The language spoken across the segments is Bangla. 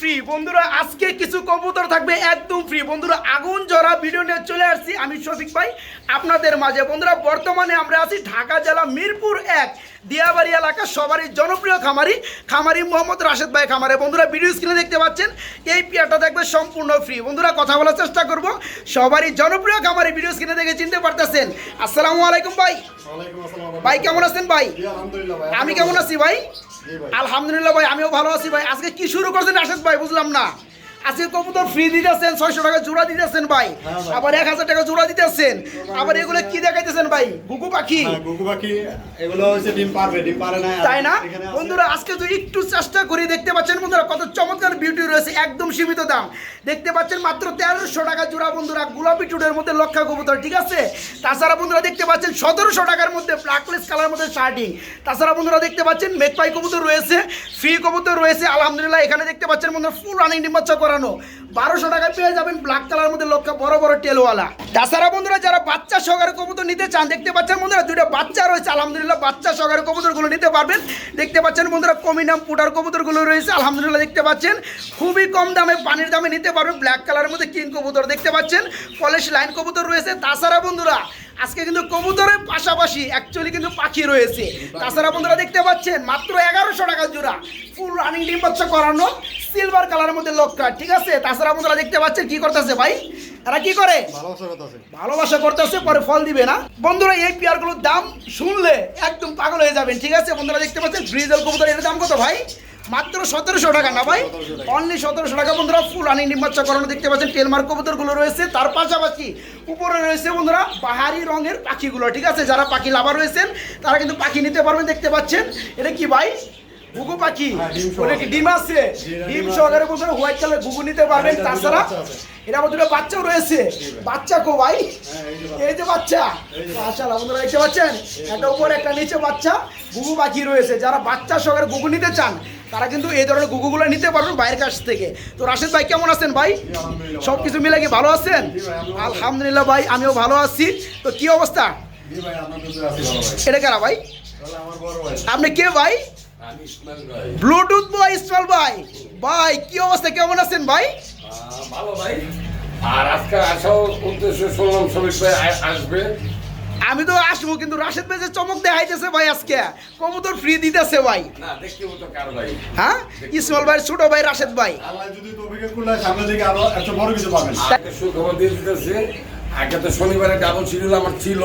ফ্রি বন্ধুরা, আজকে কিছু কবুতর থাকবে একদম ফ্রি বন্ধুরা, আগুন জরা ভিডিও নিয়ে চলে আসছি আমি শফিক ভাই আপনাদের মাঝে। বন্ধুরা, বর্তমানে আমরা আছি ঢাকা জেলা মিরপুর এক। দিয়াবাড়ি এলাকার সবারই জনপ্রিয় খামারি খামারি মোহাম্মদ রাশেদ ভাই খামারে। বন্ধুরা ভিডিও স্ক্রিনে দেখতে পাচ্ছেন এই পেয়ারটা দেখবে সম্পূর্ণ ফ্রি বন্ধুরা কথা বলার চেষ্টা করব। সবারই জনপ্রিয় খামারি ভিডিও স্ক্রিনে দেখে চিনতে পারতেছেন। আসসালামু আলাইকুম ভাই। ভাই কেমন আছেন ভাই? আমি কেমন আছি ভাই। আলহামদুলিল্লাহ ভাই আমিও ভালো আছি ভাই। আজকে কি শুরু করছেন রাশেদ ভাই? বুঝলাম না। আজকে কবুতর ফ্রি দিতেছেন ছয়শো টাকা জোড়া দিতেছেন ভাই। হ্যাঁ আবার এক হাজার টাকা জোড়া দিতেছেন। আবার এগুলো কি দেখাইতেছেন ভাই? গুগু পাখি? হ্যাঁ, ঘুঘু পাখি। এগুলো হচ্ছে ডিম পারবে ডিম পারে না তাই না? বন্ধুরা আজকে তো একটু চেষ্টা করে দেখতে পাচ্ছেন বন্ধুরা কত চমৎকার বিউটি রয়েছে একদম সীমিত দাম। দেখতে পাচ্ছেন মাত্র তেরোশো টাকা জোড়া বন্ধুরা গোলাপি টুডের মধ্যে লক্ষা কবুতর ঠিক আছে? তাছাড়া বন্ধুরা দেখতে পাচ্ছেন সতেরোশো টাকার মধ্যে ব্ল্যাকলেস কালার মধ্যে শার্টিং তাছাড়া বন্ধুরা দেখতে পাচ্ছেন মেকপাই কবুতর রয়েছে ফ্রি কবুতর রয়েছে আলহামদুলিল্লাহ এখানে দেখতে পাচ্ছেন বন্ধুরা ফুল রানিং ডিম্বাচ্চা করানো। বারোশো টাকায় পেয়ে যাবেন ব্ল্যাক কালার মধ্যে লক্ষা বড় বড় টেলওয়ালা তাছাড়া বন্ধুরা, যারা বাচ্চা সহকারে কবুতর নিতে চান, দেখতে পাচ্ছেন বন্ধুরা, দুইটা বাচ্চা রয়েছে। আলহামদুলিল্লাহ, বাচ্চা সহকারে কবুতরগুলো নিতে পারবেন। দেখতে পাচ্ছেন বন্ধুরা, কমিনাম পুটার কবুতরগুলো রয়েছে। আলহামদুলিল্লাহ, দেখতে পাচ্ছেন। খুবই কম দামে, পানির দামে নিতে পারবেন ব্ল্যাক কালারের মধ্যে কিং কবুতর। দেখতে পাচ্ছেন পলিশ লাইন কবুতর রয়েছে। তাছাড়া বন্ধুরা আজকে কিন্তু কবুতরের পাশাপাশি অ্যাকচুয়ালি কিন্তু পাখি রয়েছে। তাছাড়া বন্ধুরা দেখতে পাচ্ছেন মাত্র এগারোশো টাকা জোড়া। ফুল রানিং ডিম বাচ্চা করানো সিলভার কালারের মধ্যে লক্কা ঠিক আছে? তাছাড়া বন্ধুরা দেখতে পাচ্ছেন কি করতেছে ভাই? এরা কি করে? ভালোবাসা করতেছে। পরে ফল দিবে না। বন্ধুরা এই পেয়ারগুলোর দাম শুনলে একদম পাগল হয়ে যাবেন ঠিক আছে? বন্ধুরা দেখতে পাচ্ছেন ব্রিজেল কবুতর এর দাম কত ভাই? মাত্র সতেরোশো টাকা না ভাই? অনলি সতেরোশো টাকা বন্ধুরা ফুল আনি নির্মাচ্ছা করানো দেখতে পাচ্ছেন। টেলমার কবুতরগুলো রয়েছে। তার পাশাপাশি উপরে রয়েছে বন্ধুরা পাহাড়ি রঙের পাখিগুলো ঠিক আছে? যারা পাখি লাভার রয়েছেন তারা কিন্তু পাখি নিতে পারবেন দেখতে পাচ্ছেন। এটা কি ভাই? ঘুঘু পাখি? হ্যাঁ, ডিম আছে। ডিম সহকারে বন্ধুরা হোয়াইট কালার ঘুঘু নিতে পারবেন। তাছাড়া বাচ্চা আছে। এটা দুটো বাচ্চাও রয়েছে। বাচ্চা কো ভাই? হ্যাঁ, এই যে বাচ্চা। মাশাআল্লাহ বন্ধুরা দেখতে পাচ্ছেন? একটা উপরে একটা নিচে বাচ্চা। গুগু পাখি রয়েছে। যারা বাচ্চা সহকারে গুগু নিতে চান তারা কিন্তু এই ধরনের গুগুগুলো নিতে পারবেন বাইরের কাছ থেকে। তো রাশেদ ভাই কেমন আছেন ভাই? সব কিছু মিলে কি ভালো আছেন? ভাই। আলহামদুলিল্লাহ। ভাই আমিও ভালো আছি। তো কি অবস্থা? ভাই ভাই। এটা কারা ভাই? ভাই। আপনি কে ভাই? ভাই। ব্লুটুথ বয় ইসমাল ভাই। ভাই কি অবস্থা? কেমন আছেন ভাই? ভালো ভাই। আর আজকে আসাও উদ্দেশ্য শুনলাম ভাই আ- আসবে। আমি তো আসব কিন্তু রাশেদ ভাই যে চমক দেখাইতেছে ভাই আজকে কবুতর ফ্রি দিতেছে ভাই। না দেখতে মতো কার ভাই? হ্যাঁ? ইসমাল ভাই ছোট ভাই রাশেদ ভাই। আল্লাহ যদি তৌফিকে খুলে সামনে দিকে আরও এত বড় কিছু পাবেন। আজকে সুখবর দিয়ে দিতেছে আগে তো শনিবারে ডাবল শিডিউল আমার ছিল।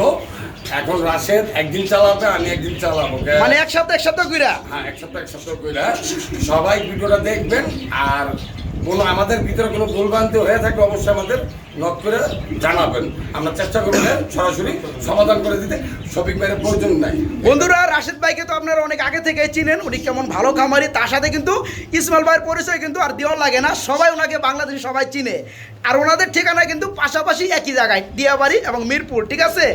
এখন রাশেদ একদিন চালাবে আমি একদিন চালাবো মানে এক সপ্তাহ এক সপ্তাহ কইরা? হ্যাঁ এক সপ্তাহ এক সপ্তাহ করে সবাই ভিডিওটা দেখবেন আর কোনো আমাদের ভিতরে কোনো ভুলভ্রান্তি হয়ে থাকে অবশ্যই আমাদের নক করে জানাবেন। আমরা চেষ্টা করব সরাসরি সমাধান করে দিতে। শফিক ভাইয়ের প্রয়োজন নাই। বন্ধুরা রাশেদ ভাইকে তো আপনারা অনেক আগে থেকে চিনেন। উনি কেমন ভালো খামারি তার সাথে কিন্তু ইসমাইল ভাইয়ের পরিচয় কিন্তু আর দেওয়ার লাগে না। সবাই ওনাকে বাংলাদেশে সবাই চিনে। আর ওনাদের ঠিকানা কিন্তু পাশাপাশি একই জায়গায় দিয়াবাড়ি এবং মিরপুর ঠিক আছে?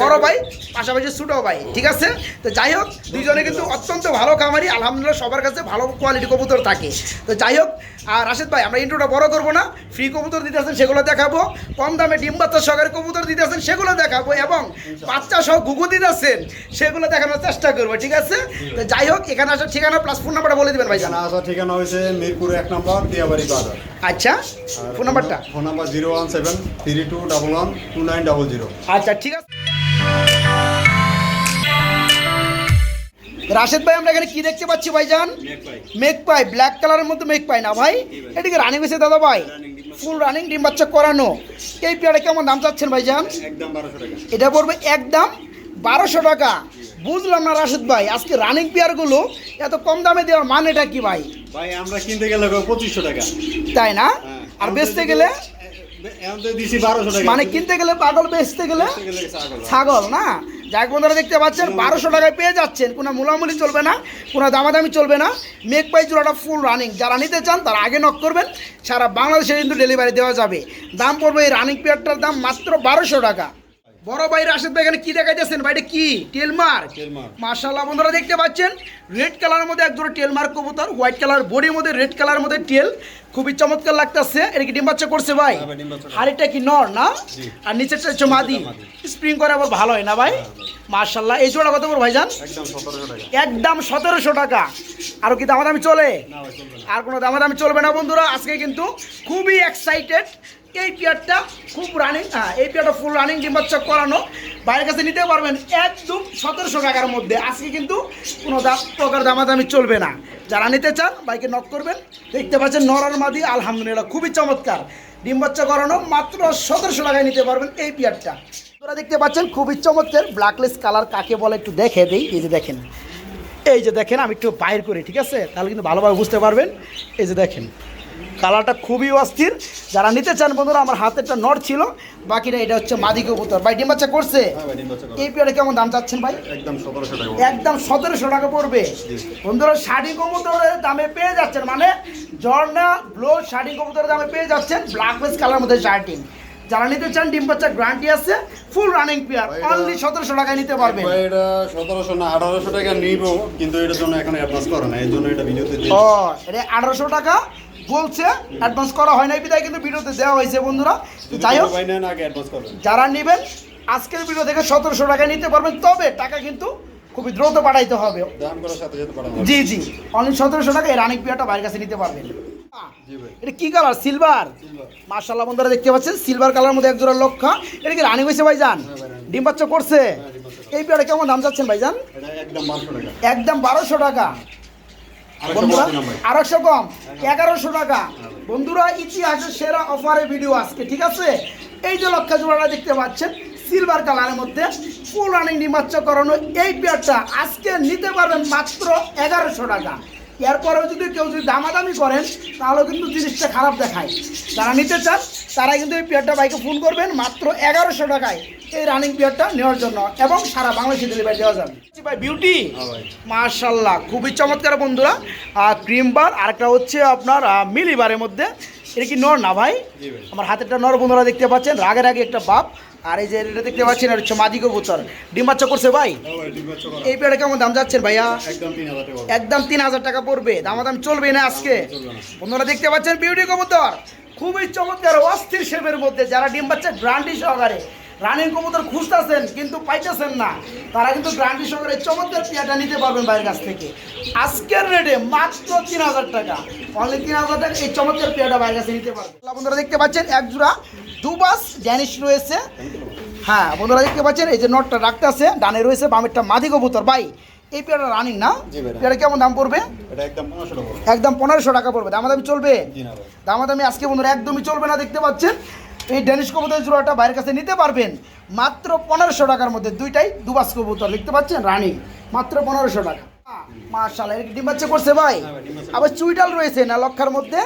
বড় ভাই পাশাপাশি ছোটো ভাই ঠিক আছে? তো যাই হোক দুজনে কিন্তু অত্যন্ত ভালো খামারি। আলহামদুলিল্লাহ সবার কাছে ভালো কোয়ালিটি কবুতর থাকে। তো যাই হোক আর রাশেদ ভাই আমরা ইন্ট্রোটা বড় করব না। ফ্রি কবুতর দিতেছেন সেগুলো দেখাবো। কম দামে ডিম বাচ্চা সহকারে কবুতর দিতেছেন সেগুলো দেখাবো এবং বাচ্চা সহ ঘুঘু দিতেছেন সেগুলো দেখানোর চেষ্টা করব ঠিক আছে? তো যাই হোক এখানে আসার ঠিকানা প্লাস ফোন নাম্বারটা বলে দিবেন ভাই আসার ঠিকানা হয়েছে মিরপুর এক নম্বর দিয়াবাড়ি বাজার। আচ্ছা ফোন নাম্বারটা phone number zero one seven three two double one two nine double zero আচ্ছা ঠিক আছে। রাশেদ ভাই আমরা এখানে কি দেখতে পাচ্ছি ভাইজান? মেক পাই ব্ল্যাক কালারের মধ্যে মেক পাই না ভাই? এদিকে রানিং হয়েছে দাদা ভাই। ফুল রানিং ডিম বাচ্চা করানো এই পেয়ারে কেমন দাম চাচ্ছেন ভাইজান একদম বারোশো টাকা এটা পড়বে একদম বারোশো টাকা বুঝলাম না রাশেদ ভাই আজকে রানিং পেয়ারগুলো এত কম দামে দেওয়ার মানেটা কি ভাই ভাই আমরা কিনতে গেলে পঁচিশশো টাকা তাই না হ্যাঁ। আর বেচতে গেলে মানে কিনতে গেলে পাগল বেচতে গেলে। ছাগল না যাক বন্ধুরা দেখতে পাচ্ছেন বারোশো টাকায় পেয়ে যাচ্ছেন। কোনো মোলামুলি চলবে না কোনো দামাদামি চলবে না। মেক পাই জোড়াটা ফুল রানিং যারা নিতে চান তারা আগে নক করবেন। সারা বাংলাদেশে কিন্তু ডেলিভারি দেওয়া যাবে। দাম পড়বে এই রানিং পেয়ারটার দাম মাত্র বারোশো টাকা। বড় ভাই রাশেদ ভাই এখানে কি দেখাইতেছেন? ভাইটা কি? টেলমার্ক টেলমার্ক। মার্শাল্লাহ বন্ধুরা দেখতে পাচ্ছেন রেড কালারের মধ্যে এক জোড়া টেলমার্ক কবুতর হোয়াইট কালার বডির মধ্যে রেড কালারের মধ্যে টেল। খুবই চমৎকার লাগতেছে। এটা কি ডিম বাচ্চা করছে ভাই? হ্যাঁ ভাই। হাড়িটা কি নর না? আর নিচেরটা হচ্ছে মাদি। স্প্রিং করে আবার ভালো হয় না ভাই? মার্শাল্লাহ এই জোড়া কত করে ভাইজান? একদম সতেরোশো টাকা। একদম সতেরোশো টাকা। আরও কি দামাদামি চলে? ভাই আর কোনো দামাদামি চলবে না বন্ধুরা। আজকে কিন্তু খুবই এক্সাইটেড এই পেয়ারটা খুব রানিং হ্যাঁ এই পেয়ারটা ফুল রানিং ডিম বাচ্চা করানো। বাইরের কাছে নিতে পারবেন, একদম সতেরোশো টাকার মধ্যে। আজকে কিন্তু কোনো দাম প্রকার দামাদামি চলবে না। যারা নিতে চান, বাইকে নক করবেন। দেখতে পাচ্ছেন নরার মাদি, আলহামদুলিল্লাহ খুবই চমৎকার। ডিমবাচ্চা করানো মাত্র সতেরোশো টাকায় নিতে পারবেন এই পেয়ারটা। তোরা দেখতে পাচ্ছেন খুবই চমৎকার ব্ল্যাকলেস কালার কাকে বলে একটু দেখে দিই। এই যে দেখেন, এই যে দেখেন, আমি একটু বাইর করি, ঠিক আছে? তাহলে কিন্তু ভালোভাবে বুঝতে পারবেন। এই যে দেখেন কালারটা খুবই অস্থির। যারা নিতে চান বন্ধুরা আমার হাতে একটা নট ছিল বাকিটা এটা হচ্ছে মাদি কবুতর। ভাই ডিম বাচ্চা করছে? হ্যাঁ এই পেয়ারে কেমন দাম চাচ্ছেন ভাই? একদম সতেরোশো টাকা পড়বে। বন্ধুরা শাড়ি কবুতরের দামে পেয়ে যাচ্ছেন। মানে ঝর্ণা ব্লো শাড়ি কবুতরের দামে পেয়ে যাচ্ছেন। ব্ল্যাক বেস কালার মধ্যে শার্টিং যারা নিতে চান ডিম বাচ্চা গ্যারান্টি আছে। ফুল রানিং পেয়ার অনলি সতেরোশো টাকায় নিতে পারবে এটা সতেরোশো না আঠারোশো টাকা নিব কিন্তু এটার জন্য এখন অ্যাডভান্স করে না এই জন্য এটা ভিডিওতে ও এটা আঠারোশো টাকা। বলছে অ্যাডভান্স করা হয় নাই বিদায় কিন্তু ভিডিওতে দেওয়া হয়েছে বন্ধুরা। যাই হোক যারা নেবেন আজকের ভিডিও থেকে সতেরোশো টাকা নিতে পারবেন তবে টাকা কিন্তু খুবই দ্রুত পাঠাইতে হবে। জি জি। অনলি সতেরোশো টাকা এই রানিক পিয়াটা বাইরের কাছে নিতে পারবেন। এটা কি কালার সিলভার মার্শাল্লাহ বন্ধুরা দেখতে পাচ্ছেন? সিলভার কালার মধ্যে এক জোড়া লক্ষা। এটা কি রানিং হয়েছে ভাইজান? ডিম বাচ্চা করছে? এই পেয়ারটা কেমন দাম যাচ্ছেন ভাইজান? একদম বারোশো টাকা একদম বারোশো টাকা আরেকটা বন্ধুরা আড়াইশো কম এগারোশো টাকা। বন্ধুরা ইতিহাসের সেরা অফারের ভিডিও আজকে ঠিক আছে? এই যে লক্ষা জোড়াটা দেখতে পাচ্ছেন সিলভার কালারের মধ্যে ফুল রানিং নিমাচ্ছ করানো এই পেয়ারটা আজকে নিতে পারবেন মাত্র এগারোশো টাকা। এরপরেও যদি কেউ যদি দামাদামি করেন তাহলেও কিন্তু জিনিসটা খারাপ দেখায়। যারা নিতে চান তারা কিন্তু এই পেয়ারটা বাইকে ফোন করবেন মাত্র এগারোশো টাকায় এই রানিং পেয়ারটা নেওয়ার জন্য এবং সারা বাংলাদেশে ডেলিভারি দেওয়া যাবে। ভাই বিউটি হ্যাঁ মার্শাল্লাহ খুবই চমৎকার বন্ধুরা। আর ক্রিম বার আরেকটা হচ্ছে আপনার মিলি বারের মধ্যে। এটা কি নর না ভাই। আমার হাতেরটা নর বন্ধুরা দেখতে পাচ্ছেন। রাগের আগে একটা বাপ আর এই যে এটা দেখতে পাচ্ছেন হচ্ছে মাদি কবুতর। ডিম বাচ্চা করছে ভাই? হ্যাঁ এই পেয়ারে কেমন দাম যাচ্ছেন ভাইয়া? একদম তিন হাজার টাকা। পড়বে। দামাদাম চলবে না আজকে। বন্ধুরা দেখতে পাচ্ছেন বিউটি কবুতর। খুবই চমৎকার অস্থির শেপের মধ্যে। যারা ডিম বাচ্চা গ্রান্ডি সহকারে। রানিং কবুতর খুঁজতেছেন কিন্তু পাইতেছেন না। তারা কিন্তু গ্রান্ডি সহকারে চমৎকার পিয়াটা নিতে পারবেন বাইরের কাছ থেকে। আজকের রেটে মাত্র তিন হাজার টাকা। অনলি তিন হাজার টাকা এই চমৎকার পিয়াটা বাইরের কাছে নিতে পারবেন। বন্ধুরা দেখতে পাচ্ছেন এক জোড়া দুবাস ড্যানিশ রয়েছে। হ্যাঁ বন্ধুরা দেখতে পাচ্ছেন এই যে নটটা রাখতে আছে ডানে রয়েছে বামেরটা মাদি কবুতর। ভাই এই পেয়ারটা রানিং না? পেয়ারা কেমন দাম পড়বে? একদম পনেরোশো টাকা পড়বে। দামাদামি চলবে? দামাদামি আজকে বন্ধুরা একদমই চলবে না দেখতে পাচ্ছেন। এই ড্যানিশ কবুতর জোড়াটা বাইরের কাছে নিতে পারবেন। মাত্র পনেরোশো টাকার মধ্যে দুইটাই দুবাস কবুতর দেখতে পাচ্ছেন? রানিং। মাত্র পনেরোশো টাকা। মার্শাল এর ডিম বাচ্চা করছে ভাই? হ্যাঁ আবার চুইটাল রয়েছে না লক্ষার মধ্যে?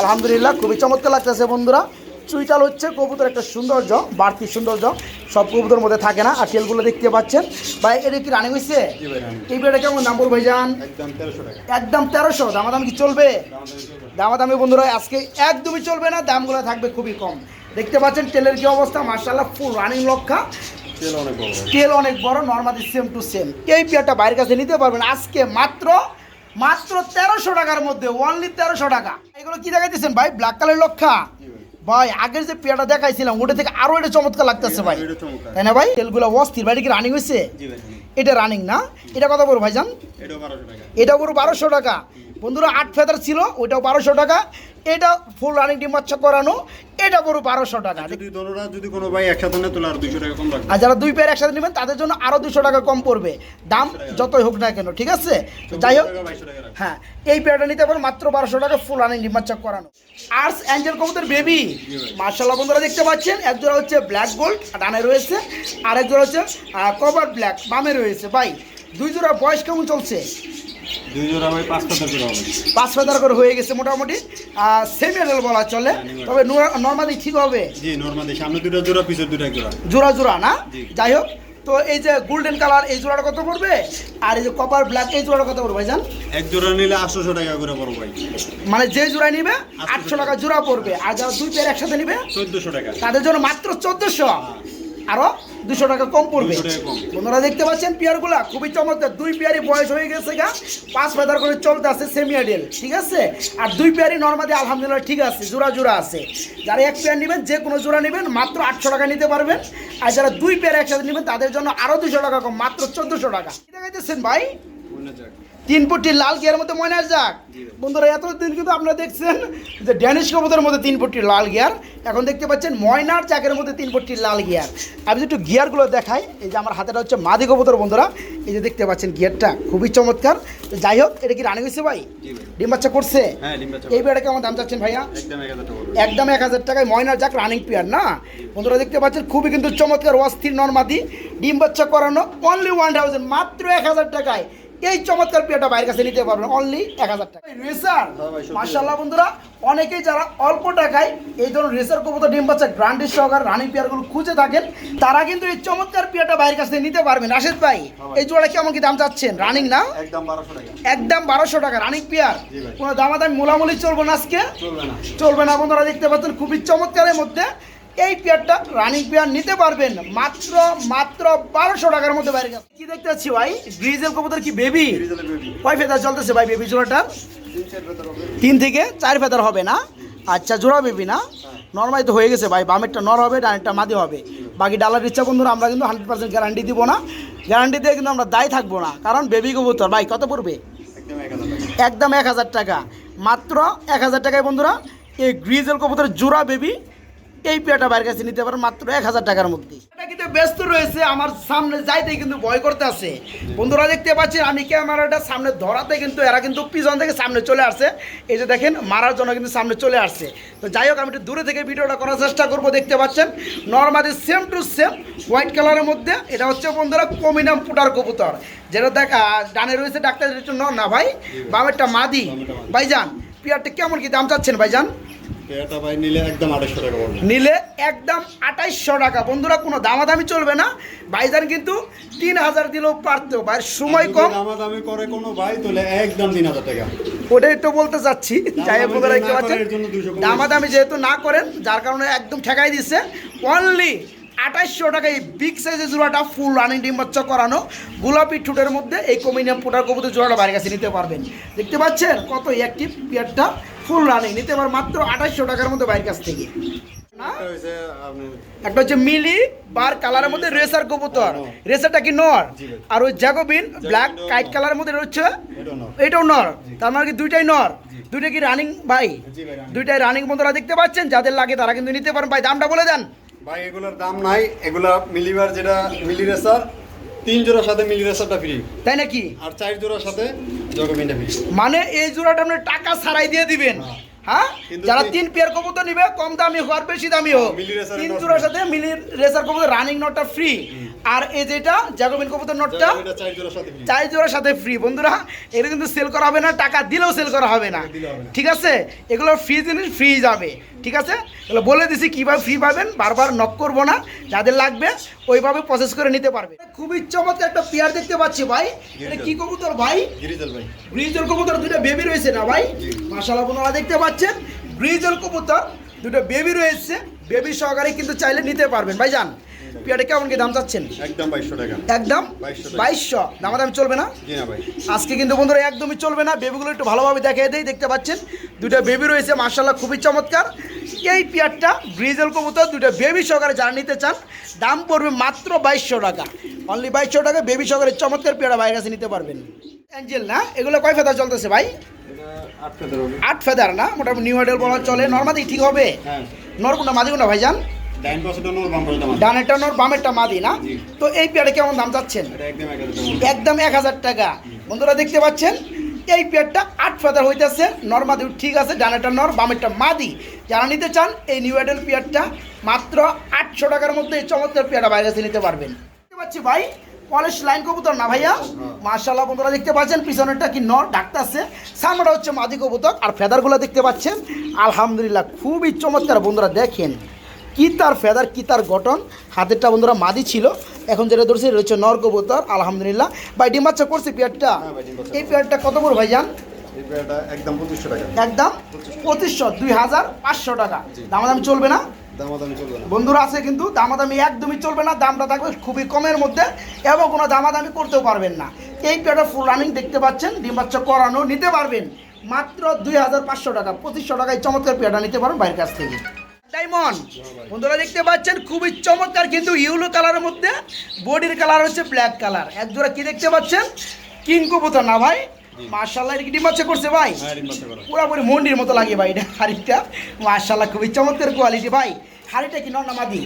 আলহামদুলিল্লাহ খুবই চমৎকার লাগতেছে বন্ধুরা। চুইটাল হচ্ছে কবুতর একটা সৌন্দর্য বাড়তি সৌন্দর্য সব কবুতর মধ্যে থাকে না। আর তেলগুলো দেখতে পাচ্ছেন। ভাই এটা কি রানিং হয়েছে এই বেড়ে কেমন দাম বলব ভাইজান? একদম তেরোশো টাকা। একদম তেরোশো? দামাদামি কি চলবে? দাম দামি দামাদামি বন্ধুরা আজকে একদমই চলবে না দামগুলো থাকবে খুবই কম। দেখতে পাচ্ছেন তেলের কি অবস্থা? মার্শাল্লাহ ফুল রানিং লক্ষা। তেল অনেক বড় নর্মালি সেম টু সেম এই পেয়ারটা বাইরের কাছে নিতে পারবেন। আজকে মাত্র মাত্র তেরোশো টাকার মধ্যে অনলি তেরোশো টাকা। এগুলো কি দেখাইতেছেন ভাই? ব্ল্যাক কালার লক্ষা। ভাই আগের যে পেয়ারটা দেখাইছিলাম ওটা থেকে আরও এটা চমৎকার লাগতেছে ভাই। তাই না ভাই? তেলগুলো অস্থির ভাই কি রানিং হয়েছে। এটা রানিং না? এটা কত বড় ভাইজান? এটা পুরো বারোশো টাকা। বন্ধুরা আট ফেদার ছিল ওইটাও বারোশো টাকা। এটা ফুল রানিং ডিম বাচ্চা করানো এটা পুরো বারোশো টাকা। যদি দোনোরা যদি কোনো ভাই একসাথে নেয় তাহলে আর দুইশো টাকা কম রাখবে। আর যারা দুই পেয়ার একসাথে নেবেন তাদের জন্য আরও দুশো টাকা কম পড়বে। দাম যতই হোক না কেন ঠিক আছে? যাই হোক। হ্যাঁ এই পেয়ারটা নিতে পারেন মাত্র বারোশো টাকা ফুল রানিং ডিম বাচ্চা করানো। আর্টস অ্যাঞ্জেল কবুতর বেবি মার্শাল্লাহ বন্ধুরা দেখতে পাচ্ছেন এক জোড়া হচ্ছে ব্ল্যাক গোল্ড ডানে রয়েছে আর এক জোড়া হচ্ছে কভার ব্ল্যাক বামে রয়েছে। ভাই দুই জোড়া বয়স কেমন চলছে? দুই জোড়া ভাই পাঁচ পাতা করে হবে। পাঁচ ফেদার করে হয়ে গেছে মোটামুটি। সেমি এডাল বলা চলে। তবে নর্মালি ঠিক হবে। জি নর্মালি সামনে দুটো জোড়া পিছের দুটো জোড়া। জোড়া জোড়া না? যাই হোক তো এই যে গোল্ডেন কালার এই জোড়াটা কত পড়বে? আর এই যে কপার ব্ল্যাক এই জোড়াটা কত পড়বে ভাইজান? এক জোড়া নিলে আটশোশো টাকা করে ভাই। মানে যে জোড়া নিবে আটশো টাকা জোড়া পড়বে। আর যারা দুই পেয়ার একসাথে নিবে চোদ্দশো টাকা। তাদের জন্য মাত্র চোদ্দোশো। আরও দুশো টাকা কম পড়বে। 200 টাকা কম। বন্ধুরা দেখতে পাচ্ছেন পেয়ারগুলা? খুবই চমৎকার। দুই পেয়ারই বয়স হয়ে গেছে গা। পাঁচ ফেদার করে চলতে আছে সেমি ঠিক আছে? আর দুই পেয়ারই নর্মালি আলহামদুলিল্লাহ ঠিক আছে জোড়া জোড়া আছে। যারা এক পেয়ার নেবেন যে কোনো জোড়া নেবেন মাত্র আটশো টাকা নিতে পারবেন। আর যারা দুই পেয়ার একসাথে নেবেন তাদের জন্য আরও দুশো টাকা কম মাত্র চোদ্দশো টাকা। দেখাইতেছেন ভাই? তিন ফুটি লাল গিয়ার মধ্যে ময়নার যাক। বন্ধুরা এতদিন কিন্তু আপনারা দেখছেন যে ড্যানিশ কবুতরের মধ্যে তিন ফুটি লাল গিয়ার এখন দেখতে পাচ্ছেন ময়নার চাকের মধ্যে তিন ফুটি লাল গিয়ার আমি যদি একটু গিয়ারগুলো দেখাই এই যে আমার হাতেটা হচ্ছে মাদি কবুতর বন্ধুরা এই যে দেখতে পাচ্ছেন গিয়ারটা খুবই চমৎকার। যাই হোক এটা কি রানিং হয়েছে ভাই? ডিম বাচ্চা করছে? হ্যাঁ, এই বেড়ে কেমন দাম চাচ্ছেন ভাইয়া? একদম এক হাজার টাকা একদম এক হাজার টাকায় ময়নার যাক রানিং পেয়ার না? বন্ধুরা দেখতে পাচ্ছেন খুবই কিন্তু চমৎকার অস্থির নর্মাদি ডিম বাচ্চা করানো অনলি ওয়ান থাউজেন্ড মাত্র এক হাজার টাকায়। এই চমৎকার পেয়ারটা বাইরের কাছে নিতে পারবেন। অনলি এক হাজার টাকা। রেসার ভাই। মার্শাল্লাহ বন্ধুরা অনেকেই যারা অল্প টাকায় এই ধরনের রেসার কবুতর ডিম বাচ্চা গ্রান্ডের সহকার রানিং পেয়ারগুলো খুঁজে থাকেন তারা কিন্তু এই চমৎকার পেয়ারটা বাইরের কাছে নিতে পারবেন। রাশেদ ভাই হ্যাঁ এই জোড়া কেমন কি দাম চাচ্ছেন? রানিং না? একদম বারোশো টাকা। একদম বারোশো টাকা রানিং পেয়ার। ভাই। কোনো দামাদামি মোলামুলি চলবো না আজকে? চলবে না। চলবে না বন্ধুরা দেখতে পাচ্ছেন খুবই চমৎকারের মধ্যে এই পেয়ারটা রানিং পেয়ার নিতে পারবেন মাত্র মাত্র বারোশো টাকার মধ্যে বাইরে গেছে কি দেখতে পাচ্ছি ভাই? গ্রিজেল কবুতর কি বেবি কয় ফেদার চলতেছে ভাই বেবি জোড়াটা? তিন থেকে চার ফেদার হবে না? আচ্ছা জোড়া বেবি না? নর্মালি তো হয়ে গেছে ভাই বামেরটা নর হবে ডানেরটা মাদি হবে। বাকি ডালার ইচ্ছা বন্ধুরা আমরা কিন্তু হান্ড্রেড পার্সেন্ট গ্যারান্টি দিব না। গ্যারান্টি দিয়ে কিন্তু আমরা দায় থাকব না। কারণ বেবি কবুতর ভাই কত পড়বে? একদম এক হাজার টাকা। মাত্র এক হাজার টাকায় বন্ধুরা এই গ্রিজেল কবুতরের জোড়া বেবি এই পেয়ারটা বাইরের কাছে নিতে পারেন মাত্র এক হাজার টাকার মধ্যে। এটা কিন্তু ব্যস্ত রয়েছে আমার সামনে যাইতে কিন্তু ভয় করতে আছে। বন্ধুরা দেখতে পাচ্ছেন আমি ক্যামেরাটা সামনে ধরাতে কিন্তু এরা কিন্তু পিছন থেকে সামনে চলে আসছে। এই যে দেখেন মারার জন্য কিন্তু সামনে চলে আসছে। তো যাই হোক আমি একটু দূরে থেকে ভিডিওটা করার চেষ্টা করব দেখতে পাচ্ছেন। Normally same to same white কালারের মধ্যে এটা হচ্ছে বন্ধুরা কমিনাম পুটার কবুতর। যেটা দেখা ডানে রয়েছে ডাক্তার ন না ভাই? বামেরটা মাদি। ভাইজান পিয়ারটা কেমন কি দাম চাচ্ছেন ভাইজান? এটা ভাই নিলে একদম টাকা পড়বে নিলে একদম আঠাইশশো টাকা। বন্ধুরা কোনো দামাদামি চলবে না। ভাইজান কিন্তু তিন হাজার দিলেও পারতো। ভাইয়ের সময় কম। দামাদামি করে কোনো ভাই তাহলে একদম টাকা। ওটাই তো বলতে যাই হোক দেখতে পাচ্ছেন? করে এর জন্য 200 কম দামাদামি যেহেতু না করেন যার কারণে একদম ঠেকাই দিচ্ছে। অনলি আঠাইশশো টাকায় বিগ সাইজের জোড়াটা ফুল রানিং ডিম বাচ্চা করানো। গোলাপি ঠুটের মধ্যে এই কমিনিয়াম পোটার কবুতর জোড়াটা বাইরের কাছে নিতে পারবেন। দেখতে পাচ্ছেন কত অ্যাক্টিভ পিয়ারটা? ফুল রানিং নিতে পারবেন মাত্র আঠাইশশো টাকার মধ্যে বাইরের কাছ থেকে। একটা হচ্ছে মিলি বার কালারের মধ্যে রেসার কবুতর। রেসারটা কি নর আর ওই জ্যাকোবিন ব্ল্যাক কাইট কালারের মধ্যে রয়েছে? এটাও নর। তার মানে কি দুইটাই নর দুইটা কি রানিং ভাই? দুইটাই রানিং বন্ধুরা দেখতে পাচ্ছেন? যাদের লাগে তারা কিন্তু নিতে পারেন। ভাই দামটা বলে দেন। ভাই এগুলোর দাম নাই। এগুলা মিলিবার যেটা মিলি রেসার তিন জোড়ার সাথে মিলি রেসারটা ফ্রি তাই নাকি? আর চার জোড়ার সাথে জগমিনটা ফ্রি মানে এই জোড়াটা আপনি টাকা ছাড়াই দিয়ে দিবেন। হ্যাঁ। কিন্তু যারা তিন- পেয়ার কবুতর নিবে কম দামি হোক বেশি দামি হোক তিন জোড়ার সাথে মিলি রেসার কবুতর রানিং নটটা ফ্রি আর এই যেটা জ্যাকোবিন কবুতর নটটা এটা চার জোড়ার সাথে ফ্রি চাই জোড়ার সাথে ফ্রি বন্ধুরা এটা কিন্তু সেল করা হবে না টাকা দিলেও সেল করা হবে না। ঠিক আছে? এগুলো ফ্রি জিনিস ফ্রি যাবে। ঠিক আছে? এগুলো বলে দিছি কীভাবে ফ্রি পাবেন বারবার নক করব না। যাদের লাগবে ওইভাবে প্রসেস করে নিতে পারবে। খুবই চমৎকার একটা পেয়ার দেখতে পাচ্ছি ভাই। এটা কি কবুতর ভাই? গিরিজল ব্রিজের কবুতর দুটো বেবি রয়েছে না ভাই। মাশাআল্লাহ আপনারা দেখতে পাচ্ছেন। ব্রিজের কবুতর দুটো বেবি রয়েছে। বেবি সহকারে কিন্তু চাইলে নিতে পারবেন। ভাই যান পেয়ারটা কেমন কি দাম চাচ্ছেন? একদম বাইশশো টাকা। একদম? 2200 টাকা। বাইশশো? দামাদামি চলবে না? আজকে কিন্তু বন্ধুরা একদমই চলবে না। বেবিগুলো একটু ভালোভাবে দেখিয়ে দেই দেখতে পাচ্ছেন? দুটো বেবি রয়েছে মার্শাল্লাহ খুবই চমৎকার। এই পেয়ারটা ব্রিজেল কবুতর দুটো বেবি সহকারে যারা নিতে চান দাম পড়বে মাত্র বাইশশো টাকা। অনলি বাইশশো টাকা বেবি সহকারে চমৎকার পেয়ারা বাইরের কাছে নিতে পারবেন। অ্যাঞ্জেল না? এগুলো কয় ফেদার চলতেছে ভাই? আট ফেদার না? মোটামুটি নিউ মডেল বলা চলে। নর্মাদি ঠিক হবে? হ্যাঁ। মাদি কোনটা ভাইজান? ডানেরটা নর বামেরটা মাদি না? তো এই পেয়ারে কেমন দাম চাচ্ছেন একদম এক হাজার টাকা। বন্ধুরা দেখতে পাচ্ছেন এই পেয়ারটা আট ফেদার হইতেছে। নর্মাদি ঠিক আছে ডানেরটা নর বামেরটা মাদি। যারা নিতে চান এই নিউ এডেল পেয়ারটা মাত্র আটশো টাকার মধ্যে এই চমৎকার পেয়ারটা বাইরে নিতে পারবেন। দেখতে পাচ্ছি ভাই পলিশ লাইন কবুতর না ভাইয়া? মার্শাল্লাহ বন্ধুরা দেখতে পাচ্ছেন পিছনেরটা কি নর ডাকতেছে। সামনেটা হচ্ছে মাদি কবুতর আর ফেদারগুলো দেখতে পাচ্ছেন। আলহামদুলিল্লাহ খুবই চমৎকার বন্ধুরা দেখেন। কি তার ফেদার কি তার গঠন? হাতেরটা বন্ধুরা মাদি ছিল। এখন যেটা ধরছে রয়েছে হচ্ছে নর কবুতর আলহামদুলিল্লাহ। ভাই ডিম বাচ্চা করছে পেয়ারটা? হ্যাঁ ভাই, এই পেয়ারটা কত বড় ভাইজান এই পেয়ারটা একদম পঁচিশশো দুই হাজার পাঁচশো টাকা। দামাদামি চলবে না? বন্ধুরা আছে কিন্তু দামাদামি একদমই চলবে না দামটা থাকবে খুবই কমের মধ্যে এবং কোনো দামাদামি করতেও পারবেন না। এই পেয়ারটা ফুল রানিং দেখতে পাচ্ছেন ডিম বাচ্চা করানো নিতে পারবেন। মাত্র দুই হাজার পাঁচশো টাকা পঁচিশশো টাকায় চমৎকার পেয়ারটা নিতে পারেন বাইরের কাছ থেকে। ডায়মন্ড। বন্ধুরা দেখতে পাচ্ছেন খুবই চমৎকার কিন্তু ইউলো কালারের মধ্যে বডির কালার হচ্ছে ব্ল্যাক কালার। এক জোড়া কি দেখতে পাচ্ছেন? কিং কবুতর না ভাই? মার্শাল্লাহ ডিম বাচ্চা করছে ভাই? হ্যাঁ পুরোপুরি মন্ডির মতো লাগে ভাই এটা হাড়িটা। মার্শাল্লাহ খুবই চমৎকার কোয়ালিটি ভাই। হাড়িটা কি নর মাদি?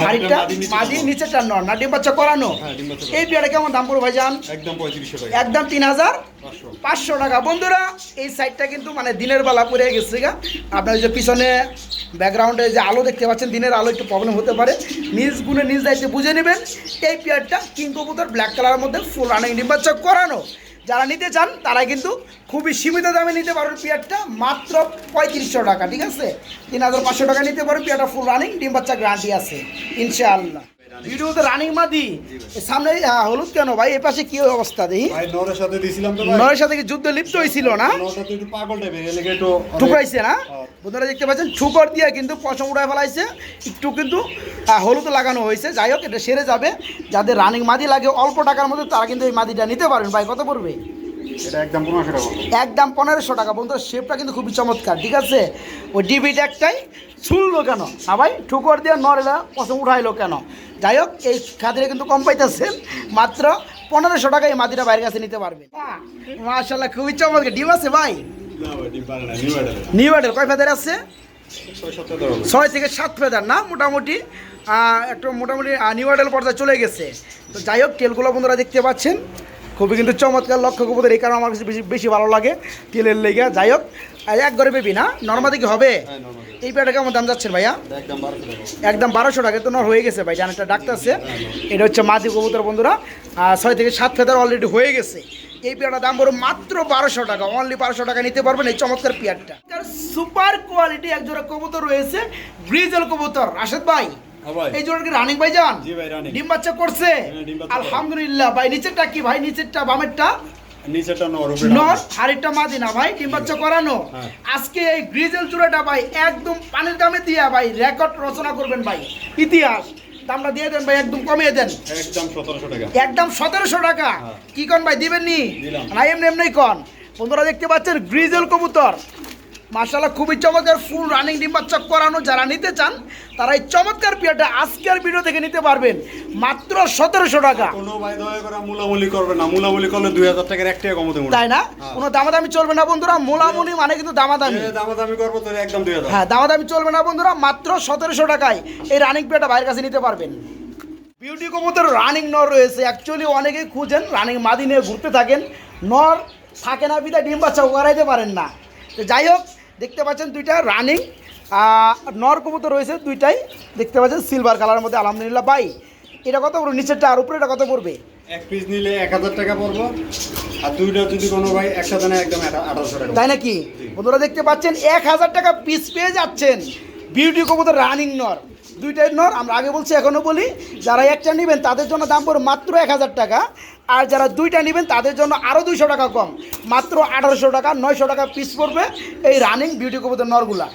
হাড়িটা মাদি নিচে মাদি নর। না ডিম বাচ্চা করানো। হ্যাঁ, করানো। এই পেয়ারা কেমন দাম পড়বে ভাইজান? একদম পঁয়ত্রিশশো টাকা। একদম তিন হাজার পাঁচশো। পাঁচশো টাকা। বন্ধুরা এই সাইডটা কিন্তু মানে দিনের বেলা পড়ে গেছে গা। আপনার যে পিছনে ব্যাকগ্রাউন্ডে যে আলো দেখতে পাচ্ছেন দিনের আলো একটু প্রবলেম হতে পারে। নিজ গুণে নিজ দায়িত্বে বুঝে নেবেন। এই পেয়ারটা কিং কবুতর ব্ল্যাক কালারের মধ্যে ফুল রানিং ডিম বাচ্চা করানো। যারা নিতে চান তারা কিন্তু খুবই সীমিত দামে নিতে পারবেন পেয়ারটা মাত্র পঁয়ত্রিশশো টাকা, ঠিক আছে? তিন হাজার পাঁচশো টাকা নিতে পারবেন পেয়ারটা ফুল রানিং ডিম বাচ্চা গ্যারান্টি আছে, ইনশাআল্লাহ। ভিডিওতে রানিং মাদি সামনে হলুদ কেন ভাই? এ পাশে কি অবস্থা দেখি? নরের সাথে দিয়েছিলাম তো ভাই। সাথে কি যুদ্ধ লিপ্ত হয়েছিল না? ঠুকরাইছে না? হ্যাঁ। বন্ধুরা দেখতে পাচ্ছেন ঠুকর দিয়ে কিন্তু পশম উড়ায় ফেলাইছে। একটু কিন্তু হলুদ লাগানো হয়েছে। যাই হোক এটা সেরে যাবে। যাদের রানিং মাদি লাগে অল্প টাকার মধ্যে তারা কিন্তু এই মাদিটা নিতে পারবেন ভাই কত পড়বে? একদম পনেরোশো টাকা বন্ধুরা শেপটা কিন্তু খুবই চমৎকার ঠিক আছে? ওই ডিবিটা একটাই ছুললো কেন? সবাই ঠুকর দিয়ে নরেলা পশম উঠাইলো কেন? যাই হোক এই খাতিরে কিন্তু কম পাইতেছেন মাত্র পনেরোশো টাকা এই মাদিটা বাইরের কাছে নিতে পারবেন মাশাল্লাহ খুবই চমৎকার। ডিম আছে ভাই? নিউ অর্ডার কয় ফেদার আছে? ছয় থেকে সাত ফেদার না? মোটামুটি একটু মোটামুটি নিউ আইডাল পর্যায়ে চলে গেছে। তো যাই হোক তেলগুলো বন্ধুরা দেখতে পাচ্ছেন। খুবই কিন্তু চমৎকার লক্ষ্য কবুতর এই কারণে আমার কাছে বেশি বেশি ভালো লাগে তেলের লেগে। যাই হোক এক ঘরে বেবি না নর্মাদি কি হবে? হ্যাঁ এই পেয়ারটা কেমন দাম যাচ্ছেন ভাইয়া? একদম বারোশো টাকা। একদম বারোশো টাকা তো নর হয়ে গেছে ভাই জান একটা ডাক্তার আছে। এটা হচ্ছে মাঝি কবুতর বন্ধুরা। আর ছয় থেকে সাত ফেদার অলরেডি হয়ে গেছে। এই পেয়ারটার দাম পড়ো মাত্র বারোশো টাকা অনলি বারোশো টাকা নিতে পারবেন এই চমৎকার পেয়ারটা। সুপার কোয়ালিটি এক জোড়া কবুতর রয়েছে ব্রিজেল কবুতর। রাশেদ হ্যাঁ ভাই। এই কি রানিং ভাই যান জি ভাই, running। ডিম বাচ্চা করছে? হ্যাঁ, ডিম বাচ্চা করে। আলহামদুলিল্লাহ। ভাই নিচেরটা কি ভাই? নিচেরটা বামেরটা? নিচেরটা নর নর হাড়িটা মাদি না ভাই ডিম বাচ্চা করানো। হ্যাঁ। আজকে এই গ্রিজেল চূড়াটা ভাই একদম পানির দামে দিয়া ভাই রেকর্ড রচনা করবেন ভাই। ইতিহাস দামটা দিয়ে দেন ভাই একদম কমিয়ে দেন। একদম সতেরোশো টাকা। একদম সতেরোশো টাকা। হ্যাঁ। কি কন ভাই দিবেন নি? দিলাম। না এমনি এমনি কন। বন্ধুরা দেখতে পাচ্ছেন গ্রিজেল কবুতর। মার্শাল্লাহ খুবই চমৎকার ফুল রানিং ডিম বাচ্চা করানো যারা নিতে চান তারা এই চমৎকার পিয়াটা আজকের ভিডিও থেকে নিতে পারবেন। মাত্র সতেরোশো টাকা। কোনো ভাই দয়া করে মুলামুলি করবে না। মুলামুলি করলে দুই হাজার টাকার এক টাকা কমতে তাই না? হ্যাঁ। কোনো দামাদামি চলবে না বন্ধুরা। মোলামুনি মানে কিন্তু দামাদামি। দামাদামি করব তো একদম দুই হাজার। হ্যাঁ দামাদামি চলবে না বন্ধুরা। মাত্র সতেরোশো টাকায় এই রানিং পেটা বাইরের কাছে নিতে পারবেন। বিউটি কবুতর রানিং নর রয়েছে। অ্যাকচুয়ালি অনেকেই খুঁজেন রানিং মাদি নিয়ে ঘুরতে থাকেন। নর থাকে না বিদায় ডিম বাচ্চা করাইতে পারেন না। তো যাই হোক দেখতে পাচ্ছেন দুইটা রানিং নর কবুতর রয়েছে দুইটাই। দেখতে পাচ্ছেন সিলভার কালারের মধ্যে আলহামদুলিল্লাহ বাই এটা কত পড়বে? নিচেরটা আর উপরে এটা কত পড়বে? এক পিস নিলে এক হাজার টাকা পড়ব। আর দুইটা যদি কোনো ভাই একসাথে না একদম আঠারোশো টাকা তাই নাকি? বন্ধুরা দেখতে পাচ্ছেন এক হাজার টাকা পিস পেয়ে যাচ্ছেন। বিউটি কবুতর রানিং নর। দুইটাই নর, আমরা আগে বলছি এখনও বলি, যারা একটা নেবেন তাদের জন্য দাম পড়বে মাত্র এক হাজার টাকা, আর যারা দুইটা নেবেন তাদের জন্য আরও দুইশো টাকা কম, মাত্র আঠারোশো টাকা, নয়শো টাকা পিস পড়বে এই রানিং বিউটি কবুতর নরগুলা।